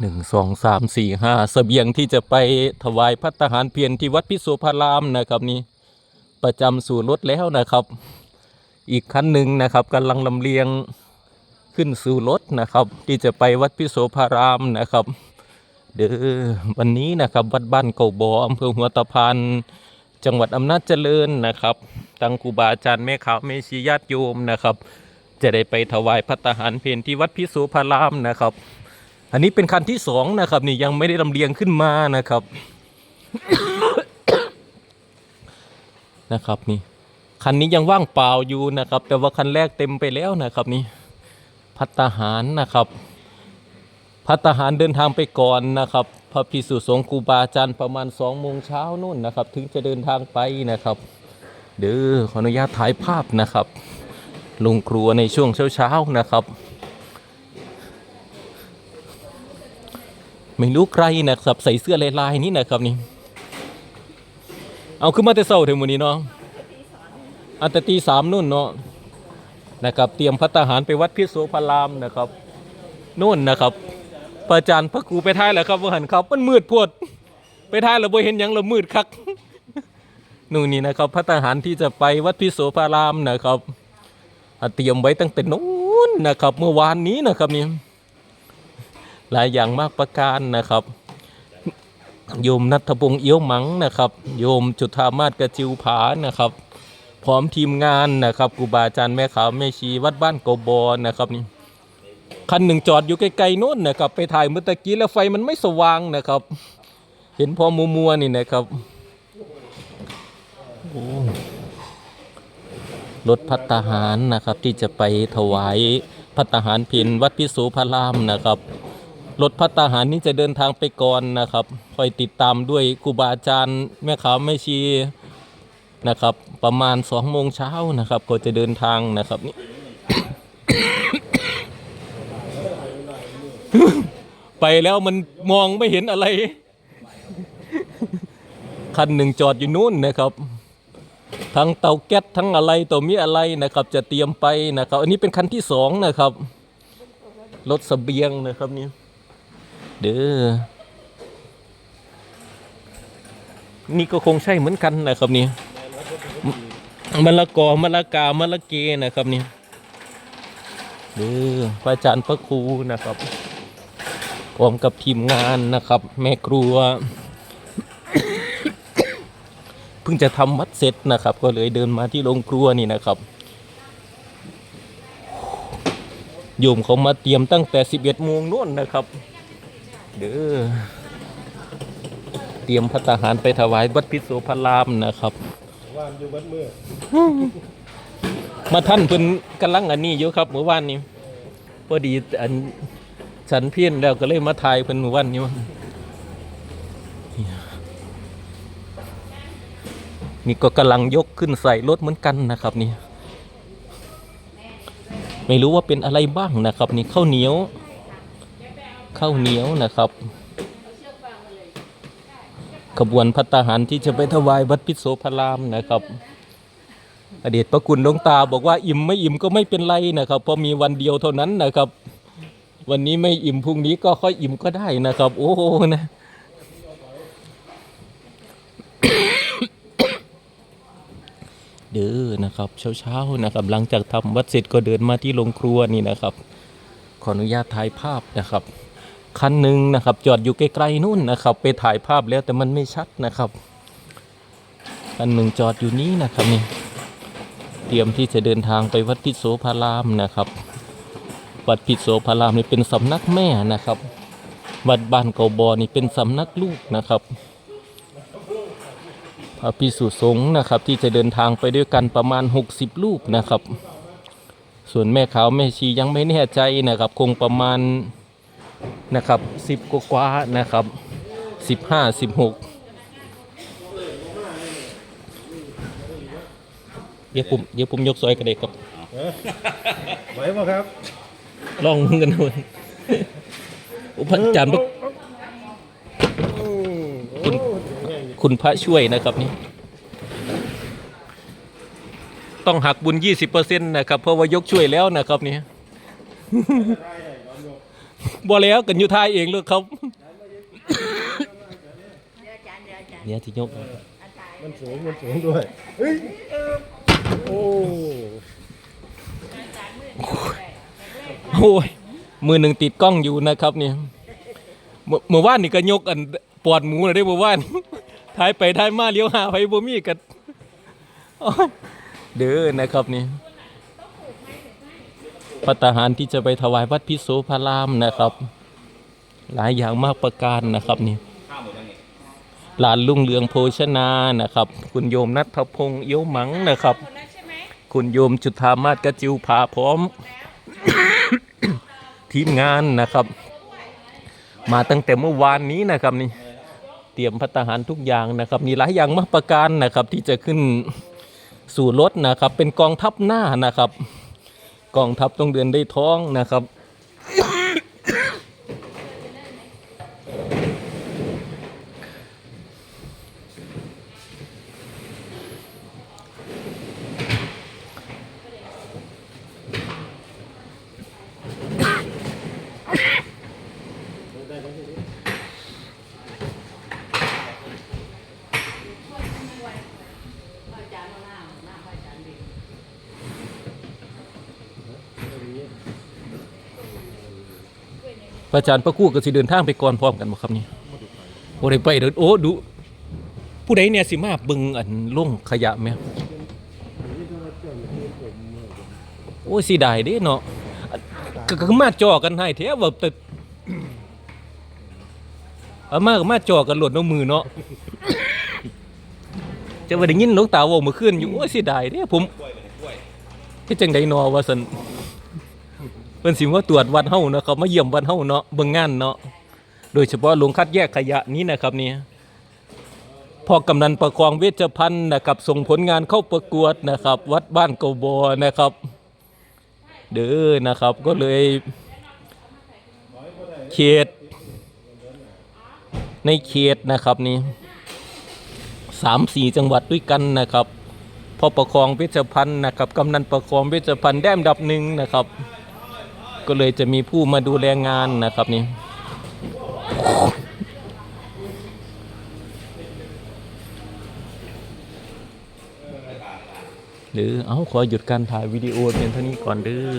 หนึ่งสองสามสี่ห้าเสบียงที่จะไปถวายพัตตาหารเพียรที่วัดพิโสภารามนะครับนี่ประจำสู่รถแล้วนะครับ อีกคันหนึ่งนะครับกำลังลำเลียงขึ้นสู่รถนะครับ ที่จะไปวัดพิโสภารามนะครับ เด้อวันนี้นะครับวัดบ้านเก่าบออำเภอหัวตะพานจังหวัดอำนาจเจริญนะครับตังครูบาอาจารย์แม่ขาวแม่ชีญาติโยมนะครับ จะได้ไปถวายพัตตาหารเพลที่วัดพิโสภารามนะครับ อันนี้เป็นคันที่สองนะครับ นี่ยังไม่ได้ลำเลียงขึ้นมานะครับ นะครับนี่คันนี้ยังว่างเปล่าอยู่นะครับ แต่ว่าคันแรกเต็มไปแล้วนะครับนี่พัตตาหารนะครับ พัตตาหารเดินทางไปก่อนนะครับ พระพิสุสงฆ์ครูบาอาจารย์ประมาณสองโมงเช้านู่นนะครับ ถึงจะเดินทางไปนะครับ เด้อขออนุญาตถ่ายภาพนะครับ ลุงครัวในช่วงเช้าๆนะครับ ไม่รู้ใครนะครับใส่เสื้อลายๆนี่นะครับนี่ เอาขึ้นมาแต่เช้าถึงวันนี้เนาะอันตตีสามนู่นเนาะนะครับ เตรียมพัตตาหารไปวัดพิโสพารามนะครับนู่นนะครับพระอาจารย์พระครูไปท้ายแล้วครับว่าหันครับมันมืดพวด ไปท้ายแล้วบ่เห็นยังและมืดคักนู่นนี่นะครับพัตตาหารที่จะไปวัดพิโสพารามนะครับเตรียมไว้ตั้งแต่นู้นนะครับ เมื่อวานนี้นะครับนี่ หลายอย่างมากประการนะครับโยมนัทพงษ์เอี้ยวมังนะครับ โยมจุธามาศกระจิวผานะครับ พร้อมทีมงานนะครับครูบาอาจารย์แม่ขาวแม่ชีวัดบ้านโกบอนะครับนี่คันหนึ่งจอดอยู่ไกลๆโน้นนะครับ ไปถ่ายเมื่อตะกี้แล้วไฟมันไม่สว่างนะครับ เห็นพอมัวมัวๆนี่นะครับรถพัตตาหารนะครับที่จะไปถวายพัตตาหารเพนวัดพิโสพารามนะครับ รถพัตาหารนี้จะเดินทางไปก่อนนะครับ คอยติดตามด้วยครูบาอาจารย์แม่ขาวแม่ชีนะครับ ประมาณสองโมงเช้านะครับ ก็จะเดินทางนะครับนี่ไปแล้วมันมองไม่เห็นอะไร คันหนึ่งจอดอยู่นู่นนะครับ ทั้งเตาแก๊สทั้งอะไรตัวมีอะไรนะครับ จะเตรียมไปนะครับ อันนี้เป็นคันที่สองนะครับรถเสบียงนะครับนี่ เด้อนี่ก็คงใช่เหมือนกันนะครับนี่มะละกอมะละกามะละเกนะครับนี่เด้อพระอาจารย์พระครูนะครับพร้อมกับทีมงานนะครับ แม่ครัวเพิ่งจะทำวัดเสร็จนะครับ ก็เลยเดินมาที่โรงครัวนี่นะครับโยมเขามาเตรียมตั้งแต่ 11โมงนู่นนะครับ เด้อเตรียมพัตตาหารไปถวายวัดพิโสพารามนะครับ ว่านอยู่บัดมือมาท่านเพิ่นกำลังอันนี้อยู่ครับเมื่อวานนี้พอดีอันฉันเพี้ยนแล้วก็เลยมาถ่ายเพิ่นเมื่อวานนี้นี่ก็กำลังยกขึ้นใส่รถเหมือนกันนะครับนี่ไม่รู้ว่าเป็นอะไรบ้างนะครับ นี่ข้าวเหนียว ข้าวเหนียวนะครับ ขบวนพัตหารที่จะไปถวายวัดพิโสพารามนะครับ อดีตพระคุณหลวงตาบอกว่าอิ่มไม่อิ่มก็ไม่เป็นไรนะครับ เพราะมีวันเดียวเท่านั้นนะครับ วันนี้ไม่อิ่มพรุ่งนี้ก็ค่อยอิ่มก็ได้นะครับ โอ้โหนะเด้อนะครับเช้าๆนะครับ หลังจากทำวัดเสร็จก็เดินมาที่โรงครัวนี่นะครับ ขออนุญาตถ่ายภาพนะครับ คันหนึ่งนะครับ จอดอยู่ไกลๆนู่นนะครับ ไปถ่ายภาพแล้วแต่มันไม่ชัดนะครับคันหนึ่งจอดอยู่นี้นะครับนี่เตรียมที่จะเดินทางไปวัดพิโสพารามนะครับ วัดพิโสพารามนี่เป็นสำนักแม่นะครับ วัดบ้านเกาบอนี่เป็นสำนักลูกนะครับพระพิสุสงฆ์นะครับ ที่จะเดินทางไปด้วยกันประมาณ 60 ลูกนะครับ ส่วนแม่ขาวแม่ชียังไม่แน่ใจนะครับ คงประมาณ นะครับ10กว่าๆนะครับ15 16เดี๋ยวผมเดี๋ยวผมยกซอยกันเด็กครับไหวป่ะครับ ลองมึงกันหน่อยอุปจารย์พระอืมคุณโอ้แห้งคุณพระช่วยนะครับนี่ต้องหักบุญ 20%นะครับ เพราะว่ายกช่วยแล้วนะครับนี่ บ่แล้วกันอยู่ทายเองเลยครับเดี๋ยวอาจารย์เดี๋ยวอาจารย์เนี่ยที่ยกอาจารย์มันสูงมันสูงด้วยเฮ้ยโอ้โอ้ยมือหนึ่งติดกล้องอยู่นะครับเนี่ยเมื่อเมื่อวานนี่ก็ยกอันปอดหมูเลยได้เมื่อวานท้ายไปท้ายมาเลี้ยวหาไปบ่มีกันโอ้ยเด้อนะครับนี่ พัตตาหารที่จะไปถวายวัดพิโสพารามนะครับ หลายอย่างมากประการนะครับนี่หลานลุงเรืองโภชนานะครับ คุณโยมนัทพงษ์เอี้ยวหมังนะครับ คุณโยมจุธามาศกระจิวผาพร้อม ทีมงานนะครับ มาตั้งแต่เมื่อวานนี้นะครับนี่เตรียมพัตตาหารทุกอย่างนะครับมีหลายอย่างมากประการนะครับที่จะขึ้นสู่รถนะครับ เป็นกองทัพหน้านะครับ กองทัพต้องเดินได้ท้องนะครับ พระอาจารย์พระคู่ก็สิเดินทางไปก่อนพร้อมกันบ่ครับนี่โอ้ได้ไปเด้อโอ้ดูผู้ใดเนี่ยสิมาเบิ่งอันลงขยะแม่โอ้ยสิได้เด้เนาะก็ก็มาจ่อกันให้แท้ว่าแต่เอามาก็มาจ่อกันหล่นเอามือเนาะจะว่าได้ยินหลวงตาว้าเมื่อคืนอยู่โอ้ยสิได้เด้ผมเฮ็ดจังได๋เนาะว่าซั่น เพิ่นสิมาตรวจวัดเฮาเนาะครับมาเยี่ยมวัดเฮาเนาะเบิ่งงานเนาะโดยเฉพาะโรงคัดแยกขยะนี้นะครับนี่พอกำนันประคองเวชพันธ์นะครับส่งผลงานเข้าประกวดนะครับ วัดบ้านเกาบอนะครับ เด้อนะครับก็เลยเขต ในเขตนะครับนี่สามสี่จังหวัดด้วยกันนะครับพอประคองเวชพันธ์นะครับกำนันประคองเวชพันธ์แด้มดับหนึ่งนะครับ ก็เลยจะมีผู้มาดูแลงานนะครับนี่หรือเอาขอหยุดการถ่ายวิดีโอเพียงเท่านี้ก่อนเด้อ